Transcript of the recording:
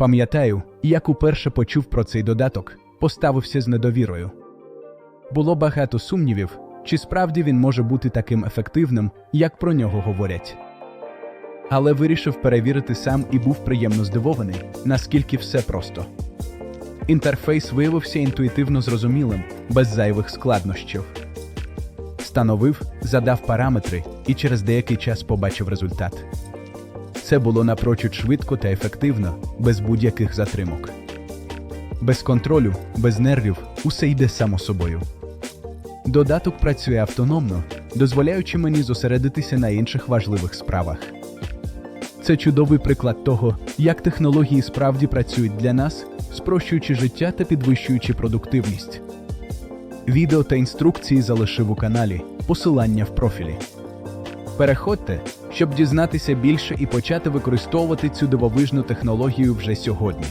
Пам'ятаю, як уперше почув про цей додаток, поставився з недовірою. Було багато сумнівів, чи справді він може бути таким ефективним, як про нього говорять. Але вирішив перевірити сам і був приємно здивований, наскільки все просто. Інтерфейс виявився інтуїтивно зрозумілим, без зайвих складнощів. Встановив, задав параметри і через деякий час побачив результат. Це було напрочуд швидко та ефективно, без будь-яких затримок. Без контролю, без нервів, усе йде само собою. Додаток працює автономно, дозволяючи мені зосередитися на інших важливих справах. Це чудовий приклад того, як технології справді працюють для нас, спрощуючи життя та підвищуючи продуктивність. Відео та інструкції залишив у каналі, посилання в профілі. Переходьте, щоб дізнатися більше і почати використовувати цю дивовижну технологію вже сьогодні.